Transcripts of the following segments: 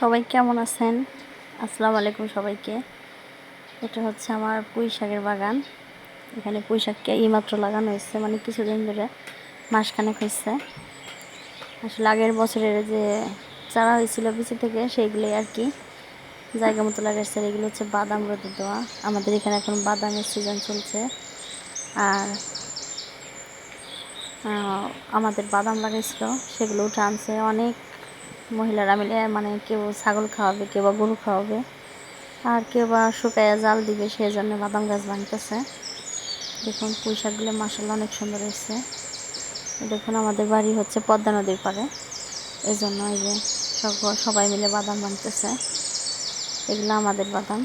সবাই কেমন আছেন? আসসালামু আলাইকুম সবাইকে। এটা হচ্ছে আমার পুঁই শাকের বাগান। এখানে পুঁই শাককে এইমাত্র লাগানো হয়েছে মানে কিছুদিন ধরে মাসখানেক হয়েছে। আসলে আগের বছরের যে চারা হয়েছিল বিচি থেকে, সেইগুলোই আর কি জায়গা মতো লাগাইছে। এগুলো হচ্ছে বাদাম রোদে দেওয়া আমাদের এখানে এখন বাদামের সিজন চলছে। আর আমাদের বাদাম লাগাইছিল, সেগুলো উঠে আনছে। অনেক মহিলারা মিলে মানে কেউ ছাগল খাওয়াবে, কেউ বা গরু খাওয়াবে, আর কেউ বা শুকায় জাল দিবে সেই জন্য বাদাম গাছ ভাঙতেছে দেখুন পুঁই শাকগুলো অনেক সুন্দর হয়েছে। দেখুন, আমাদের বাড়ি হচ্ছে পদ্মা নদীর পাড়ে। এই জন্য এই যে সব সবাই মিলে বাদাম ভাঙতেছে এগুলো আমাদের বাদাম।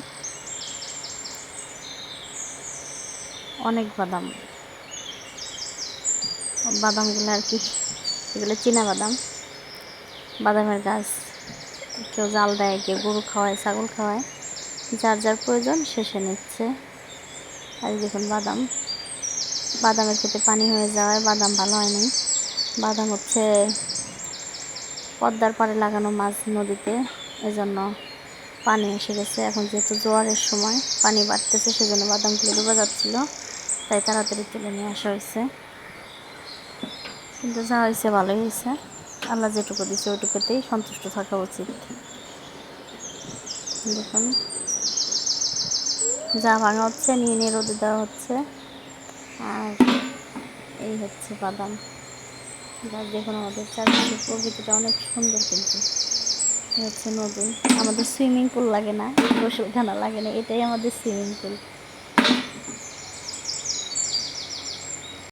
অনেক বাদাম। বাদামগুলো আর কি, এগুলো চীনা বাদাম। বাদামের গাছ। কেউ জাল দেয়, কেউ গরু খাওয়ায়, ছাগল খাওয়ায়। যার যার প্রয়োজন শেষে নিচ্ছে। আর দেখুন বাদাম। বাদামের খেতে পানি হয়ে যাওয়ায় বাদাম ভালো হয়নি বাদাম হচ্ছে পদ্মার পাড়ে লাগানো মাছ নদীতে। এজন্য পানি এসে গেছে। এখন যেহেতু জোয়ারের সময়, পানি বাড়তেছে, সেজন্য বাদামগুলো ডুবে যাচ্ছিল। তাই তাড়াতাড়ি তুলে নিয়ে আসা হয়েছে। কিন্তু যা হয়েছে ভালোই হয়েছে। আল্লাহ যেটুকু দিচ্ছে ওইটুকুতেই সন্তুষ্ট থাকা উচিত। দেখুন। যা ভাঙা হচ্ছে, নিয়ে নিয়ে রোদে দেওয়া হচ্ছে। আর এই হচ্ছে বাদাম। গাছ দেখুন আমাদের চারপাশে প্রকৃতিটা অনেক সুন্দর কিন্তু। হচ্ছে নদী। আমাদের সুইমিং পুল লাগে না গোসলখানা লাগে না, এটাই আমাদের সুইমিং পুল।